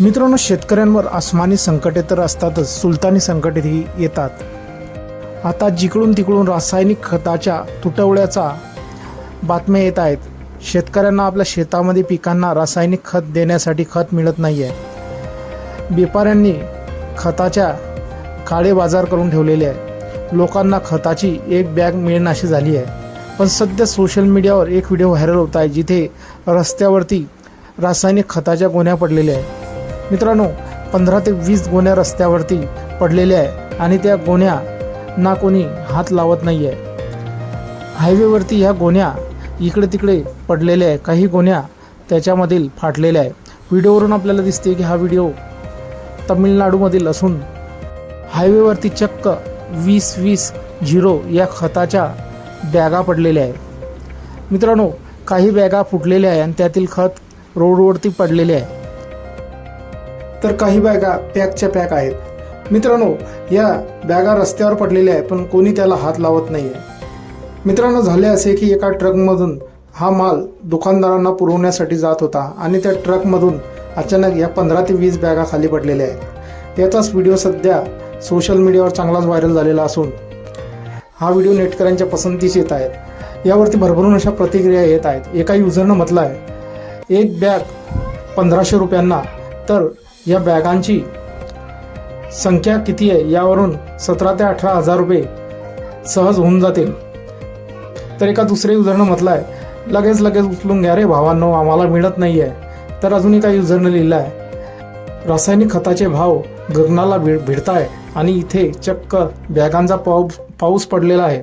मित्रांनो शेतकऱ्यांवर आसमानी संकटे तर असतातच सुलतानी संकटेही येतात. आता जिकडून तिकडून रासायनिक खताच्या तुटवड्याचा बातम्या येत आहेत शेतकऱ्यांना आपल्या शेतामध्ये पिकांना रासायनिक खत देण्यासाठी खत मिळत नाही आहे व्यापाऱ्यांनी खताच्या काळे बाजार करून ठेवलेले आहे. लोकांना खताची एक बॅग मिळेनाशी झाली आहे. पण सध्या सोशल मीडियावर एक व्हिडिओ व्हायरल होत आहे जिथे रस्त्यावरती रासायनिक खताच्या गोण्या पडलेल्या आहे मित्रांनो पंधरा ते वीस गोण्या रस्त्यावरती पडलेल्या आहे आणि त्या गोण्या ना कोणी हात लावत नाही आहे हायवेवरती ह्या गोण्या इकडे तिकडे पडलेल्या आहे. काही गोण्या त्याच्यामधील फाटलेल्या आहे. व्हिडिओवरून आपल्याला दिसते की हा व्हिडिओ तमिळनाडूमधील असून हायवेवरती चक्क वीस वीस झिरो या खताच्या बॅगा पडलेल्या आहे. मित्रांनो काही बॅगा फुटलेल्या आहे आणि त्यातील खत रोडवरती पडलेले आहे. तर काही बॅगा पॅकच्या पॅक आहेत. मित्रांनो या बॅगा रस्त्यावर पडलेल्या आहेत पण कोणी त्याला हात लावत नाही आहे मित्रांनो झाले असे की एका ट्रकमधून हा माल दुकानदारांना पुरवण्यासाठी जात होता आणि त्या ट्रकमधून अचानक या पंधरा ते वीस बॅगा खाली पडलेल्या आहेत. याचाच व्हिडिओ सध्या सोशल मीडियावर चांगलाच व्हायरल झालेला असून हा व्हिडिओ नेटकऱ्यांच्या पसंतीस येत आहेत यावरती भरभरून अशा प्रतिक्रिया येत आहेत. एका युजरनं म्हटलं आहे एक बॅग पंधराशे रुपयांना तर या बॅगांची संख्या किती आहे? यावरून सतरा ते अठरा हजार रुपये सहज होऊन जातील. तर एका दुसरे युजरनं म्हटलं आहे. लगेच लगेच उचलून घ्या रे भावांनो आम्हाला मिळत नाही आहे तर अजून एका युजरनं लिहिलं आहे. रासायनिक खताचे भाव गगनाला भिड भिडताय आणि इथे चक्क बॅगांचा पाऊस पाऊस पडलेला आहे.